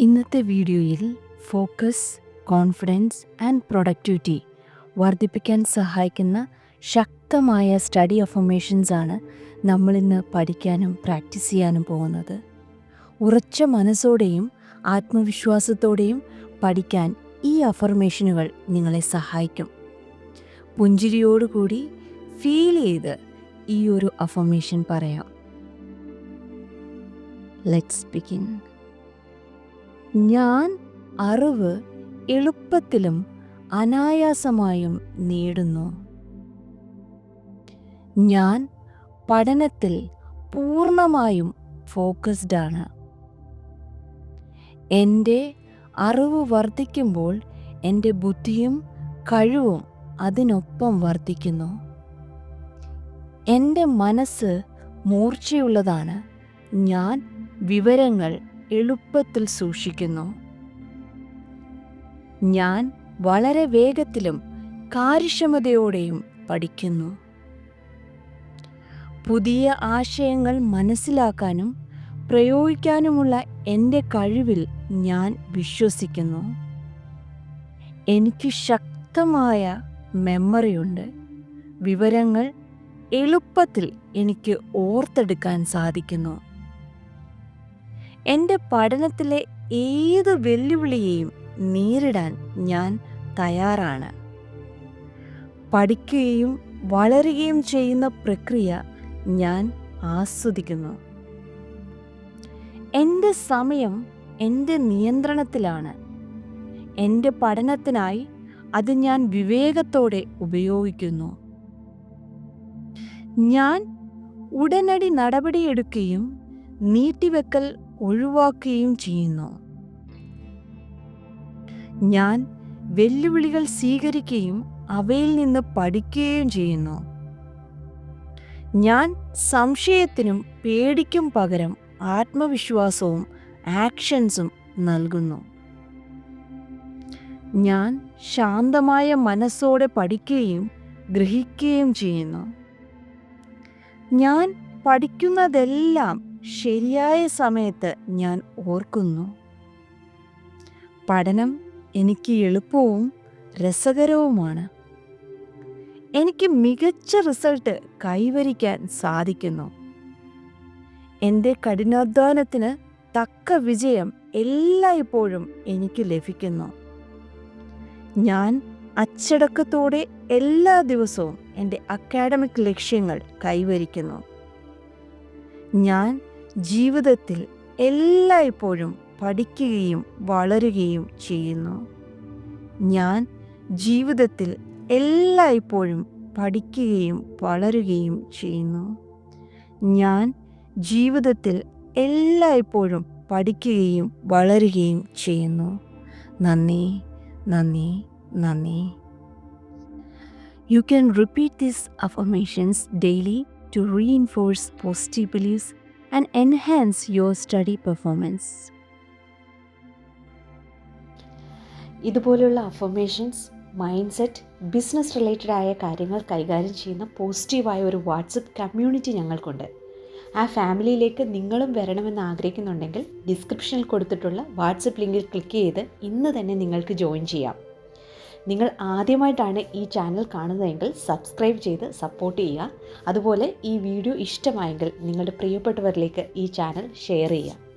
ഇന്നത്തെ വീഡിയോയിൽ focus confidence and productivity വർദ്ധിപ്പിക്കാൻ സഹായിക്കുന്ന ശക്തമായ സ്റ്റഡി അഫർമേഷൻസ് ആണ് നമ്മളിന്ന് പഠിക്കാനും പ്രാക്ടീസ് ചെയ്യാനും പോകുന്നത്. ഉറച്ച മനസ്സോടെയും ആത്മവിശ്വാസത്തോടെയും പഠിക്കാൻ ഈ അഫർമേഷനുകൾ നിങ്ങളെ സഹായിക്കും. പുഞ്ചിരിയോടുകൂടി ഫീൽ ചെയ്ത് ഈ ഒരു അഫർമേഷൻ പറയാം. ലെറ്റ്സ് ബിഗിൻ ഞാൻ അറിവ് എളുപ്പത്തിലും അനായാസമായും നേടുന്നു. ഞാൻ പഠനത്തിൽ പൂർണമായും ഫോക്കസ്ഡാണ് എന്റെ അറിവ് വർദ്ധിക്കുമ്പോൾ എന്റെ ബുദ്ധിയും കഴിവും അതിനൊപ്പം വർദ്ധിക്കുന്നു. എന്റെ മനസ്സ് മൂർച്ചയുള്ളതാണ്. ഞാൻ വിവരങ്ങൾ എളുപ്പത്തിൽ സൂക്ഷിക്കുന്നു. ഞാൻ വളരെ വേഗത്തിലും കാര്യക്ഷമതയോടെയും പഠിക്കുന്നു. പുതിയ ആശയങ്ങൾ മനസ്സിലാക്കാനും പ്രയോഗിക്കാനുമുള്ള എന്റെ കഴിവിൽ ഞാൻ വിശ്വസിക്കുന്നു. എനിക്ക് ശക്തമായ മെമ്മറിയുണ്ട്. വിവരങ്ങൾ എളുപ്പത്തിൽ എനിക്ക് ഓർത്തെടുക്കാൻ സാധിക്കുന്നു. എന്റെ പഠനത്തിലെ ഏത് വെല്ലുവിളിയെയും നേരിടാൻ ഞാൻ തയ്യാറാണ്. പഠിക്കുകയും വളരുകയും ചെയ്യുന്ന പ്രക്രിയ ഞാൻ ആസ്വദിക്കുന്നു. എന്റെ സമയം എന്റെ നിയന്ത്രണത്തിലാണ്. എന്റെ പഠനത്തിനായി അത് ഞാൻ വിവേകത്തോടെ ഉപയോഗിക്കുന്നു. ഞാൻ ഉടനടി നടപടിയെടുക്കുകയും നീട്ടിവെക്കൽ ഒഴിവാക്കുകയും ചെയ്യുന്നു. ഞാൻ വെല്ലുവിളികൾ സ്വീകരിക്കുകയും അവയിൽ നിന്ന് പഠിക്കുകയും ചെയ്യുന്നു. ഞാൻ സംശയത്തിനും പേടിക്കും പകരം ആത്മവിശ്വാസവും ആക്ഷൻസും നൽകുന്നു. ഞാൻ ശാന്തമായ മനസ്സോടെ പഠിക്കുകയും ഗ്രഹിക്കുകയും ചെയ്യുന്നു. ഞാൻ പഠിക്കുന്നതെല്ലാം ശരിയായ സമയത്ത് ഞാൻ ഓർക്കുന്നു. പഠനം എനിക്ക് എളുപ്പവും രസകരവുമാണ്. എനിക്ക് മികച്ച റിസൾട്ട് കൈവരിക്കാൻ സാധിക്കുന്നു. എന്റെ കഠിനാധ്വാനത്തിന് തക്ക വിജയം എല്ലായ്പ്പോഴും എനിക്ക് ലഭിക്കുന്നു. ഞാൻ അച്ചടക്കത്തോടെ എല്ലാ ദിവസവും എന്റെ അക്കാഡമിക് ലക്ഷ്യങ്ങൾ കൈവരിക്കുന്നു. ഞാൻ ജീവിതത്തിൽ എല്ലായ്പ്പോഴും പഠിക്കുകയും വളരുകയും ചെയ്യുന്നു. ഞാൻ ജീവിതത്തിൽ എല്ലായ്പ്പോഴും പഠിക്കുകയും വളരുകയും ചെയ്യുന്നു. ഞാൻ ജീവിതത്തിൽ എല്ലായ്പ്പോഴും പഠിക്കുകയും വളരുകയും ചെയ്യുന്നു. നന്ദി നന്ദി നന്ദി. You can repeat these affirmations daily to reinforce positive beliefs and enhance your study performance. ഇതുപോലുള്ള affirmations mindset business related ആയ കാര്യങ്ങൾ കൈകാര്യം ചെയ്യുന്ന പോസിറ്റീവായ ഒരു വാട്സപ്പ് കമ്മ്യൂണിറ്റി ഞങ്ങൾക്കുണ്ട് ആ ഫാമിലിയിലേക്ക് നിങ്ങളും വരണമെന്ന് ആഗ്രഹിക്കുന്നുണ്ടെങ്കിൽ ഡിസ്ക്രിപ്ഷനിൽ കൊടുത്തിട്ടുള്ള വാട്സപ്പ് ലിങ്കിൽ ക്ലിക്ക് ചെയ്ത് ഇന്ന് തന്നെ നിങ്ങൾക്ക് ജോയിൻ ചെയ്യാം നിങ്ങൾ ആദ്യമായിട്ടാണ് ഈ ചാനൽ കാണുന്നതെങ്കിൽ സബ്സ്ക്രൈബ് ചെയ്ത് സപ്പോർട്ട് ചെയ്യുക. അതുപോലെ ഈ വീഡിയോ ഇഷ്ടമായെങ്കിൽ നിങ്ങളുടെ പ്രിയപ്പെട്ടവരിലേക്ക് ഈ ചാനൽ ഷെയർ ചെയ്യുക.